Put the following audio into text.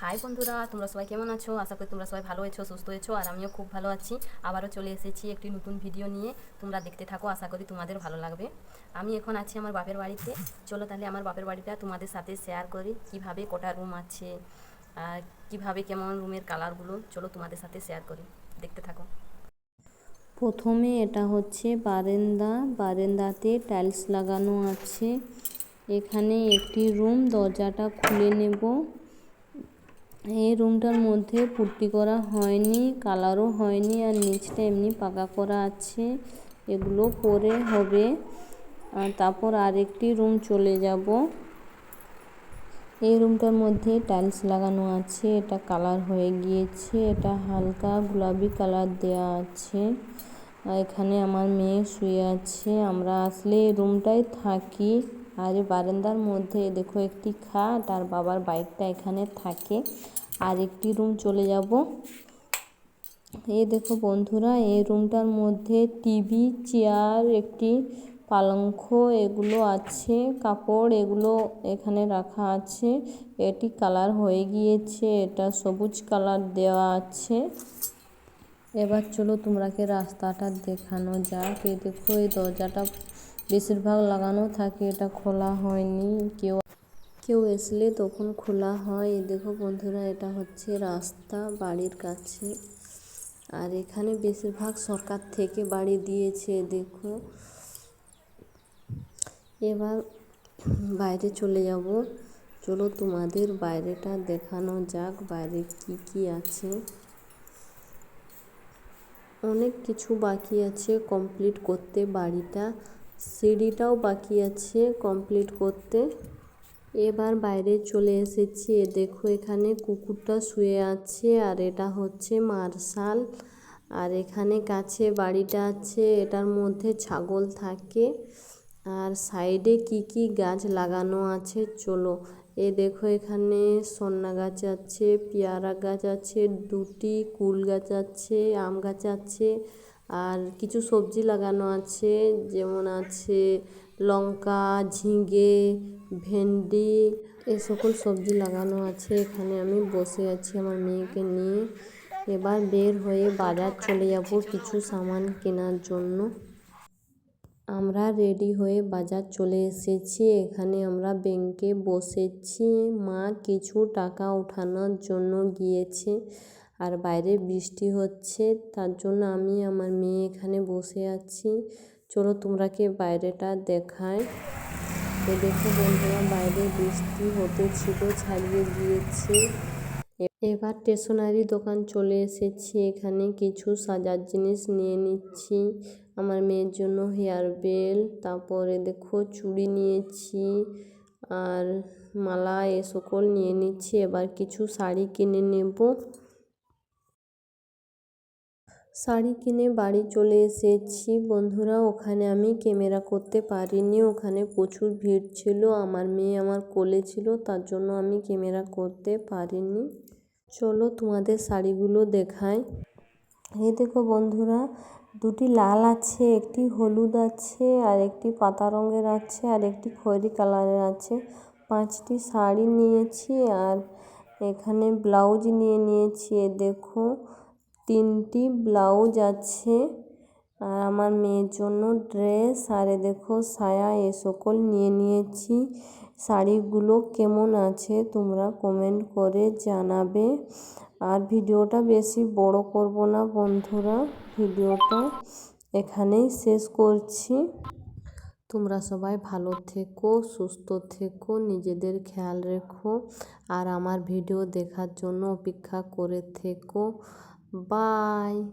High বন্ধুরা, তোমরা সবাই কেমন আছো? আশা করি তোমরা সবাই ভালো আছো, সুস্থ আছো, আর আমিও খুব ভালো আছি। আবারও চলে এসেছি একটি নতুন ভিডিও নিয়ে। তোমরা দেখতে থাকো, আশা করি তোমাদের ভালো লাগবে। আমি এখন আছি আমার বাপের বাড়িতে। চলো তাহলে আমার বাপের বাড়িটা তোমাদের সাথে শেয়ার করি, কীভাবে কটা রুম আছে, আর কীভাবে কেমন রুমের কালারগুলো চলো তোমাদের সাথে শেয়ার করি। দেখতে থাকো। প্রথমে এটা হচ্ছে বারান্দা। বারেন্দাতে টাইলস লাগানো আছে। এখানে একটি রুম দরজাটা খুলে নেব। এই রুমটার মধ্যে পুট্টি করা হয়নি, কালারও হয়নি আর নিচটা এমনি পাকা করা আছে। এগুলো পরে হবে। আর তারপর আরেকটি রুম চলে যাব। এই রুমটার মধ্যে টাইলস লাগানো আছে, এটা কালার হয়ে গিয়েছে, এটা হালকা গোলাপি কালার দেয়া আছে। এখানে আমার মেয়ে শুয়ে আছে। আমরা আসলে এই রুমটাই থাকি আর বারান্দার মধ্যে দেখো একটি খাট, আর বাবার বাইকটা এখানে থাকে। আর একটি রুম চলে যাব। এই দেখো বন্ধুরা, এই রুমটার মধ্যে টিভি, চেয়ার, একটি পালঙ্ক এগুলো আছে, কাপড় এগুলো এখানে রাখা আছে। এটি কালার হয়ে গিয়েছে, এটা সবুজ কালার দেওয়া আছে। এবার চলো তোমরাকে রাস্তাটা দেখানো যাক। এই দেখো এই দরজাটা বেশিরভাগ লাগানো থাকে, এটা খোলা হয়নি। কেউ কেউ আসলে তখন খোলা হয়। দেখো বন্ধুরা, এটা হচ্ছে রাস্তা বাড়ির কাছে। আর এখানে বেশিরভাগ সরকার থেকে বাড়ি দিয়েছে, দেখো। এবার বাইরে চলে যাব। চলো তোমাদের বাইরেটা দেখানো যাক, বাইরে কি কি আছে। অনেক কিছু বাকি আছে কমপ্লিট করতে বাড়িটা। সিঁড়িটাও বাকি আছে কমপ্লিট করতে। এবার বাইরে চলে এসেছি। এ দেখো এখানে কুকুরটা শুয়ে আছে আর এটা হচ্ছে মার্শাল। আর এখানে কাছে বাড়িটা আছে, এটার মধ্যে ছাগল থাকে। আর সাইডে কি কি গাছ লাগানো আছে, চলো। এ দেখো এখানে সন্না গাছ আছে, পেয়ারা গাছ আছে, দুটি কুল গাছ আছে, আম গাছ আছে আর কিছু সবজি লাগানো আছে, যেমন আছে লঙ্কা, ঝিঙে, ভেন্ডি এই সকল সবজি লাগানো আছে। এখানে আমি বসে আছি আমার মেয়েকে নিয়ে। এবার বের হয়ে বাজার চলে যাব কিছু সামান কেনার জন্য। আমরা রেডি হয়ে বাজার চলে এসেছি। এখানে আমরা ব্যাংকে বসেছি। মা কিছু টাকা ওঠানোর জন্য গিয়েছে। আর বাইরে বৃষ্টি হচ্ছে, তার জন্য আমি আমার মেয়ে এখানে বসে আছি। চলো তোমরাকে বাইরেটা দেখায় এ দেখো বন্ধুরা, বাইরে বৃষ্টি হতে ছিল, ছাড়িয়ে গিয়েছে। এবার স্টেশনারি দোকান চলে এসেছি, এখানে কিছু সাজার জিনিস নিয়ে নিচ্ছি। আমার মেয়ের জন্য হেয়ার বেল, তারপরে দেখো চুড়ি নিয়েছি আর মালা এ সকল নিয়ে নিচ্ছি। এবার কিছু শাড়ি কিনে নেব। শাড়ি কিনে বাড়ি চলে এসেছি। বন্ধুরা, ওখানে আমি ক্যামেরা করতে পারিনি। ওখানে প্রচুর ভিড় ছিল। আমার মেয়ে আমার কোলে ছিল, তার জন্য আমি ক্যামেরা করতে পারিনি। চলো তোমাদের শাড়িগুলো দেখাই। এই দেখো বন্ধুরা, দুটি লাল আছে, একটি হলুদ আছে, আর একটি পাতা রঙের আছে, আর একটি খয়েরি কালারের আছে। পাঁচটি শাড়ি নিয়েছি, আর এখানে ব্লাউজ নিয়ে নিয়েছি দেখো। তিনটি ব্লাউজ আছে। আর আমার মেয়ের জন্য ড্রেস। আর দেখো, সায়া, এ সকল নিয়ে নিয়েছি। শাড়িগুলো কেমন আছে তোমরা কমেন্ট করে জানাবে। আর ভিডিওটা বেশি বড় করব না বন্ধুরা। ভিডিওটা এখানেই শেষ করছি। তোমরা সবাই ভালো থেকো, সুস্থ থেকো, নিজেদের খেয়াল রেখো। আর আমার ভিডিও দেখার জন্য অপেক্ষা করে থেকো। Bye.